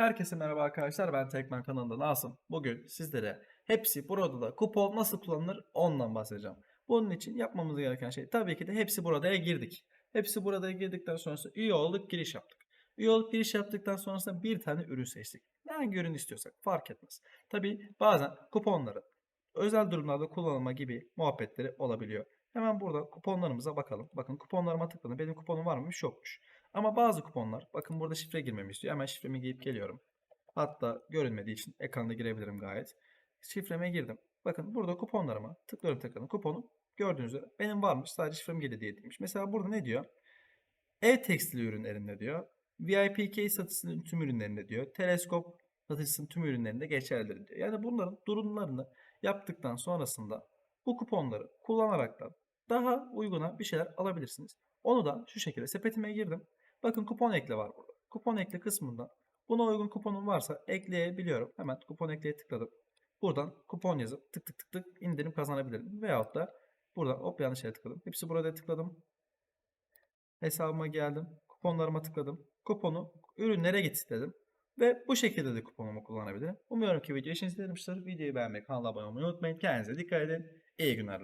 Herkese merhaba arkadaşlar ben Tekman kanalında Nasım. Bugün sizlere hepsi burada da kupon nasıl kullanılır ondan bahsedeceğim. Bunun için yapmamız gereken şey tabii ki de hepsi burada'ya girdik. Hepsi burada'ya girdikten sonrasında üye olduk giriş yaptık. Üye olup giriş yaptıktan sonrasında bir tane ürün seçtik. Hangi ürün istiyorsak fark etmez. Tabii bazen kuponları özel durumlarda kullanılma gibi muhabbetleri olabiliyor. Hemen burada kuponlarımıza bakalım. Bakın kuponlarıma tıkladım. Benim kuponum var mıymış yokmuş. Ama bazı kuponlar bakın burada şifre girmemi istiyor. Hemen şifremi giyip geliyorum. Hatta görünmediği için ekranda girebilirim gayet. Şifreme girdim. Bakın burada kuponlarıma tıklıyorum tıkladım. Kuponum gördüğünüz üzere benim varmış. Sadece şifrem girdi diye demiş. Mesela burada ne diyor? E-tekstil ürünlerinde diyor. VIP case satışının tüm ürünlerinde diyor. Teleskop satışının tüm ürünlerinde geçerlidir diyor. Yani bunların durumlarını yaptıktan sonrasında bu kuponları kullanarak da daha uyguna bir şeyler alabilirsiniz. Onu da şu şekilde sepetime girdim. Bakın kupon ekle var burada. Kupon ekle kısmında buna uygun kuponum varsa ekleyebiliyorum. Hemen kupon ekleye tıkladım. Buradan kupon yazıp tık tık tık tık indirim kazanabilirim. Veyahut da buradan hop yanlış yere tıkladım. Hepsi burada tıkladım. Hesabıma geldim. Kuponlarıma tıkladım. Kuponu ürünlere git dedim. Ve bu şekilde de kuponumu kullanabilirim. Umuyorum ki video işinize yaramıştır. Videoyu beğenmeyi, kanala abone olmayı unutmayın. Kendinize dikkat edin. İyi günler.